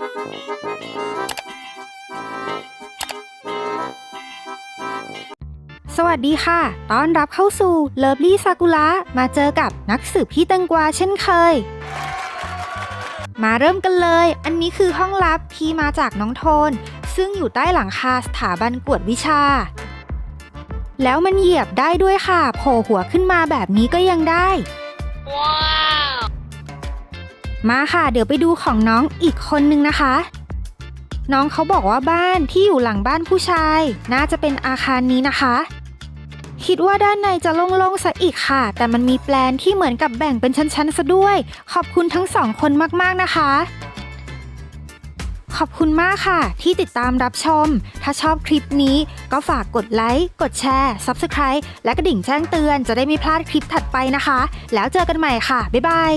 สวัสดีค่ะ ต้อนรับเข้าสู่เลิฟลี่ซากุระมาเจอกับนักสืบพี่ตังกวาเช่นเคย มาเริ่มกันเลย อันนี้คือห้องลับที่มาจากน้องโทน ซึ่งอยู่ใต้หลังคาสถาบันกวดวิชา แล้วมันเหยียบได้ด้วยค่ะ โผล่หัวขึ้นมาแบบนี้ก็ยังได้ wow. มาค่ะ เดี๋ยวไปดูของน้องอีกคนนึงนะคะ น้องเขาบอกว่าบ้านที่อยู่หลังบ้านผู้ชาย น่าจะเป็นอาคารนี้นะคะ คิดว่าด้านในจะโล่งๆซะอีกค่ะ แต่มันมีแปลนที่เหมือนกับแบ่งเป็นชั้นๆซะด้วย ขอบคุณทั้งสองคนมากๆนะคะ ขอบคุณมากค่ะ ที่ติดตามรับชม ถ้าชอบคลิปนี้ก็ฝากกดไลค์ กดแชร์ Subscribe และกระดิ่งแจ้งเตือนจะได้ไม่พลาดคลิปถัดไปนะคะ แล้วเจอกันใหม่ค่ะ บ๊ายบาย